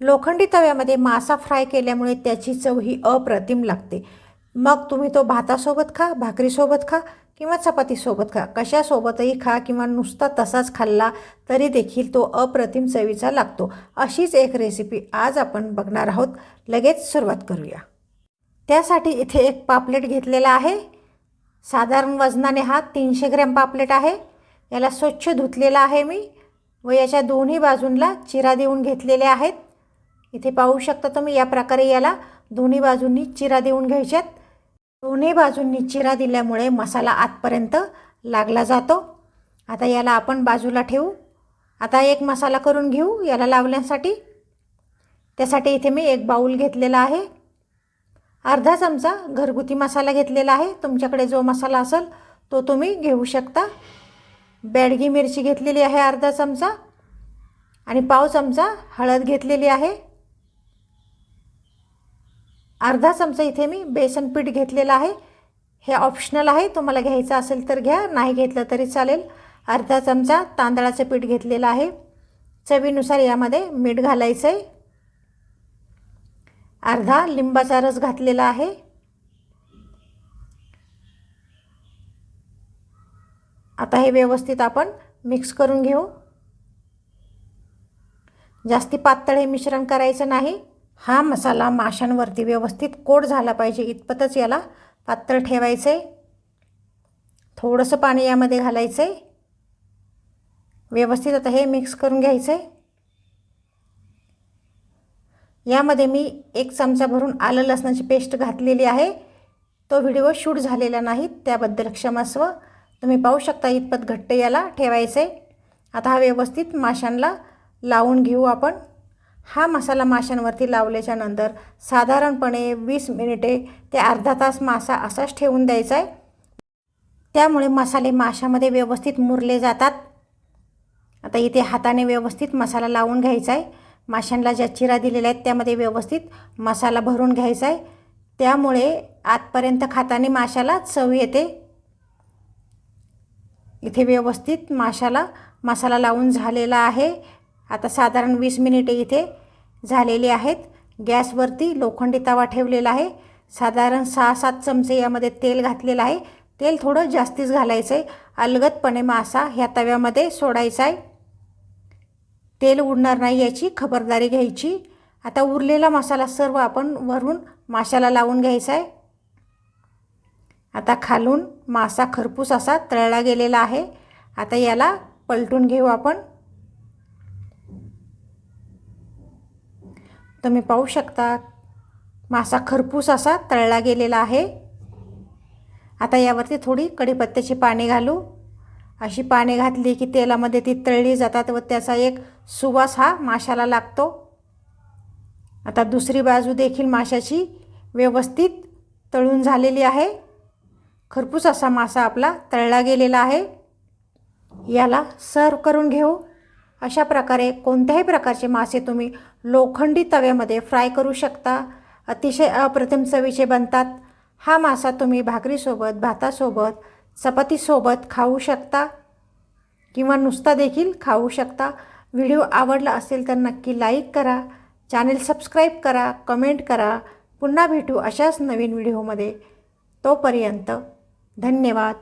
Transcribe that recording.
लोखंडी तव्यामध्ये मासा फ्राय केल्यामुळे त्याची चव ही अप्रतिम लागते. मग तुम्ही तो भातासोबत खा भाकरीसोबत खा किंवा चपातीसोबत खा. कशासोबतही खा किंवा नुसता तसाच खाल्ला तरी देखील तो अप्रतिम चवीचा लागतो. अशीच एक रेसिपी आज आपण बघणार आहोत. लगेच सुरुवात करूया. त्यासाठी इथे एक पापलेट घेतलेला आहे. साधारण वजनाने हा तीनशे ग्रॅम पापलेट आहे. याला स्वच्छ धुतलेला आहे मी व याच्या दोन्ही बाजूंना चिरा देऊन घेतलेले आहेत. इथे पाहू शकता तुम्ही या प्रकारे याला दोन्ही बाजूंनी चिरा देऊन घ्यायच्यात. दोन्ही बाजूंनी चिरा दिल्यामुळे मसाला आतपर्यंत लागला जातो. आता याला आपण बाजूला ठेवू. आता एक मसाला करून घेऊ याला लावण्यासाठी. त्यासाठी इथे मी एक बाऊल घेतलेला आहे. अर्धा चमचा घरगुती मसाला घेतलेला आहे. तुमच्याकडे जो मसाला असेल तो तुम्ही घेऊ शकता. बॅडगी मिरची घेतलेली आहे अर्धा चमचा. आणि पाव चमचा हळद घेतलेली आहे. अर्धा चमचा इथे मी बेसन पीठ घेतलेलं आहे. हे ऑप्शनल आहे. तुम्हाला घ्यायचं असेल तर घ्या. नाही घेतलं तरी चालेल. अर्धा चमचा तांदळाचं पीठ घेतलेलं आहे. चवीनुसार यामध्ये मीठ घालायचं आहे अर्धा लिंबाचा रस घातलेला आहे. आता हे व्यवस्थित आपण मिक्स करून घेऊ. जास्ती पातळ हे मिश्रण करायचं नाही. हा मसाला माशांवरती व्यवस्थित कोट झाला पाहिजे. इतपतच याला पात्र ठेवायचं. आहे थोडंसं पाणी यामध्ये घालायचं. आहे व्यवस्थित आता हे मिक्स करून घ्यायचं. आहे यामध्ये मी एक चमचा भरून आलं लसणाची पेस्ट घातलेली आहे. तो व्हिडिओ शूट झालेला नाही त्याबद्दल क्षमस्व तुम्ही पाहू शकता इतपत घट्ट याला ठेवायचं. आहे आता हा व्यवस्थित माशांना लावून घेऊ आपण. हा मसाला माशांवरती लावल्याच्या नंतर साधारणपणे वीस मिनिटे ते अर्धा तास मासा असाच ठेवून द्यायचा आहे. त्यामुळे मसाले माशामध्ये व्यवस्थित मुरले जातात. आता इथे हाताने व्यवस्थित मसाला लावून घ्यायचा आहे. माशांना ज्या चिरा दिलेल्या आहेत त्यामध्ये व्यवस्थित मसाला भरून घ्यायचा आहे. त्यामुळे आतपर्यंत खाताने माशाला चव येते. इथे व्यवस्थित माशाला मसाला लावून झालेला आहे. आता साधारण वीस मिनिटे इथे झालेली आहेत. गॅसवरती लोखंडी तवा ठेवलेला आहे. साधारण सहा सात चमचे यामध्ये तेल घातलेलं आहे. तेल थोडं जास्तीच घालायचं आहे. अलगदपणे मासा ह्या तव्यामध्ये सोडायचा आहे. तेल उडणार नाही याची खबरदारी घ्यायची. आता उरलेला मसाला सर्व आपण वरून माशाला लावून घ्यायचा आहे. आता खालून मासा खरपूस असा तळला गेलेला आहे. आता याला पलटून घेऊ आपण. तुम्ही पाहू शकता मासा खरपूस असा तळला गेलेला आहे. आता यावरती थोडी कढीपत्त्याची पाने घालू. अशी पाने घातली की तेलामध्ये ती तळली जातात व त्याचा एक सुवास हा माशाला लागतो. आता दुसरी बाजू देखील माशाची व्यवस्थित तळून झालेली आहे. खरपूस असा मासा आपला तळला गेलेला आहे. याला सर्व करून घेऊ. अशा प्रकारे कोणत्याही प्रकारचे मासे तुम्ही लोखंडी तव्यामध्ये फ्राय करू शकता. अतिशय अप्रतिम चवीचे बनतात. हा मासा तुम्ही भाकरीसोबत भातासोबत चपातीसोबत खाऊ शकता किंवा नुसता देखील खाऊ शकता. व्हिडिओ आवडला असेल तर नक्की लाईक करा चॅनेल सबस्क्राईब करा कमेंट करा. पुन्हा भेटू अशाच नवीन व्हिडिओमध्ये. तोपर्यंत धन्यवाद.